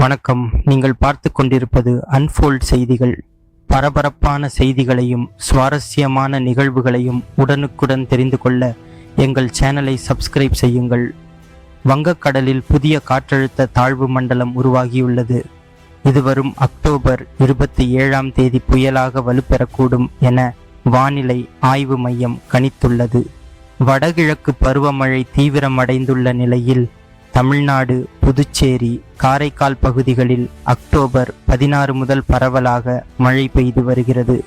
வணக்கம். நீங்கள் பார்த்து கொண்டிருப்பது அன்ஃபோல்ட் செய்திகள். பரபரப்பான செய்திகளையும் சுவாரஸ்யமான நிகழ்வுகளையும் உடனுக்குடன் தெரிந்து கொள்ள எங்கள் சேனலை சப்ஸ்கிரைப் செய்யுங்கள். வங்கக்கடலில் புதிய காற்றழுத்த தாழ்வு மண்டலம் உருவாகியுள்ளது. இது வரும் அக்டோபர் இருபத்தி ஏழாம் தேதி புயலாக வலுப்பெறக்கூடும் என வானிலை ஆய்வு மையம் கணித்துள்ளது. வடகிழக்கு பருவமழை தீவிரமடைந்துள்ள நிலையில் தமிழ்நாடு புதுச்சேரி காரைக்கால் பகுதிகளில் அக்டோபர் பதினாறு முதல் பரவலாக மழை பெய்து வருகிறது.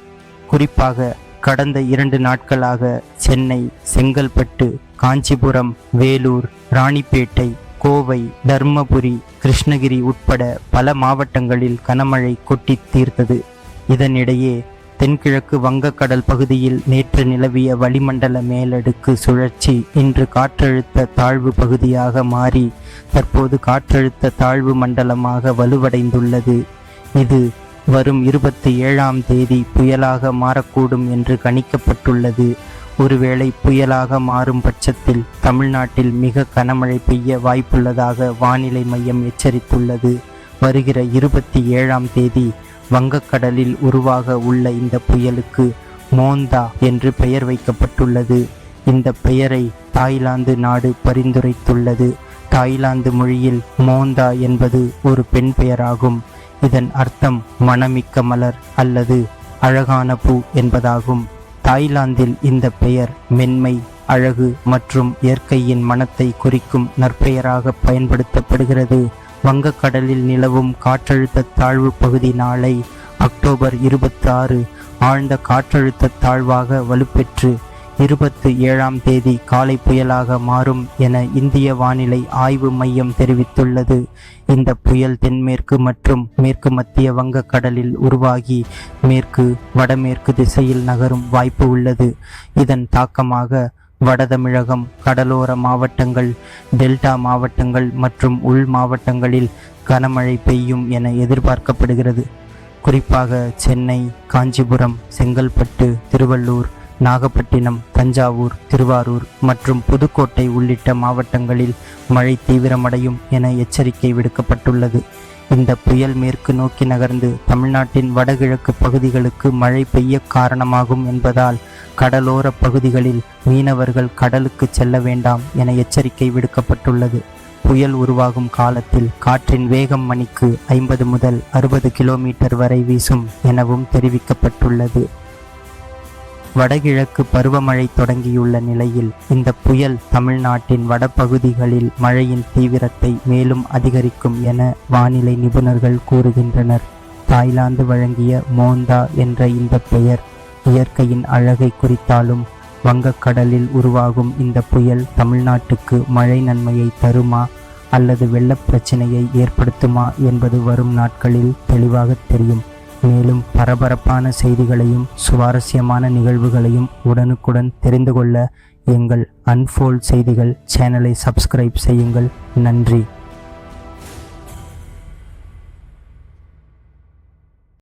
குறிப்பாக கடந்த இரண்டு நாட்களாக சென்னை செங்கல்பட்டு காஞ்சிபுரம் வேலூர் ராணிப்பேட்டை கோவை தர்மபுரி கிருஷ்ணகிரி உட்பட பல மாவட்டங்களில் கனமழை கொட்டித் தீர்த்தது. இதனிடையே தென்கிழக்கு வங்கக்கடல் பகுதியில் நேற்று நிலவிய வளிமண்டல மேலடுக்கு சுழற்சி இன்று காற்றழுத்த தாழ்வு பகுதியாக மாறி தற்போது காற்றழுத்த தாழ்வு மண்டலமாக வலுவடைந்துள்ளது. இது வரும் இருபத்தி ஏழாம் தேதி புயலாக மாறக்கூடும் என்று கணிக்கப்பட்டுள்ளது. ஒருவேளை புயலாக மாறும் பட்சத்தில் தமிழ்நாட்டில் மிக கனமழை பெய்ய வாய்ப்புள்ளதாக வானிலை மையம் எச்சரித்துள்ளது. வருகிற இருபத்தி ஏழாம் தேதி வங்கக்கடலில் உருவாக உள்ள இந்த புயலுக்கு மோந்தா என்று பெயர் வைக்கப்பட்டுள்ளது. இந்த பெயரை தாய்லாந்து நாடு பரிந்துரைத்துள்ளது. தாய்லாந்து மொழியில் மோந்தா என்பது ஒரு பெண் பெயராகும். இதன் அர்த்தம் மணமிக்க மலர் அல்லது அழகான பூ என்பதாகும். தாய்லாந்தில் இந்த பெயர் மென்மை அழகு மற்றும் இயற்கையின் மனத்தை குறிக்கும் நற்பெயராக பயன்படுத்தப்படுகிறது. வங்கக்கடலில் நிலவும் காற்றழுத்த தாழ்வு பகுதி நாளை அக்டோபர் இருபத்தி ஆறு ஆழ்ந்த காற்றழுத்த தாழ்வாக வலுப்பெற்று இருபத்து ஏழாம் தேதி காலை புயலாக மாறும் என இந்திய வானிலை ஆய்வு மையம் தெரிவித்துள்ளது. இந்த புயல் தென்மேற்கு மற்றும் மேற்கு மத்திய வங்கக்கடலில் உருவாகி மேற்கு வடமேற்கு திசையில் நகரும் வாய்ப்பு உள்ளது. இதன் தாக்கமாக வடதமிழகம் கடலோர மாவட்டங்கள் டெல்டா மாவட்டங்கள் மற்றும் உள் மாவட்டங்களில் கனமழை பெய்யும் என எதிர்பார்க்கப்படுகிறது. குறிப்பாக சென்னை காஞ்சிபுரம் செங்கல்பட்டு திருவள்ளூர் நாகப்பட்டினம் தஞ்சாவூர் திருவாரூர் மற்றும் புதுக்கோட்டை உள்ளிட்ட மாவட்டங்களில் மழை தீவிரமடையும் என எச்சரிக்கை விடுக்கப்பட்டுள்ளது. இந்த புயல் மேற்கு நோக்கி நகர்ந்து தமிழ்நாட்டின் வடகிழக்கு பகுதிகளுக்கு மழை பெய்ய காரணமாகும் என்பதால் கடலோர பகுதிகளில் மீனவர்கள் கடலுக்கு செல்ல வேண்டாம் என எச்சரிக்கை விடுக்கப்பட்டுள்ளது. புயல் உருவாகும் காலத்தில் காற்றின் வேகம் மணிக்கு ஐம்பது முதல் அறுபது கிலோமீட்டர் வரை வீசும் எனவும் தெரிவிக்கப்பட்டுள்ளது. வடகிழக்கு பருவமழை தொடங்கியுள்ள நிலையில் இந்த புயல் தமிழ்நாட்டின் வடபகுதிகளில் மழையின் தீவிரத்தை மேலும் அதிகரிக்கும் என வானிலை நிபுணர்கள் கூறுகின்றனர். தாய்லாந்து வழங்கிய மோந்தா என்ற இந்த பெயர் இயற்கையின் அழகை குறித்தாலும் வங்கக்கடலில் உருவாகும் இந்த புயல் தமிழ்நாட்டுக்கு மழை நன்மையை தருமா அல்லது வெள்ளப் பிரச்சினையை ஏற்படுத்துமா என்பது வரும் நாட்களில் தெளிவாக தெரியும். மேலும் பரபரப்பான செய்திகளையும் சுவாரஸ்யமான நிகழ்வுகளையும் உடனுக்குடன் தெரிந்து கொள்ள எங்கள் அன்ஃபோல்ட் செய்திகள் சேனலை சப்ஸ்கிரைப் செய்யுங்கள். நன்றி.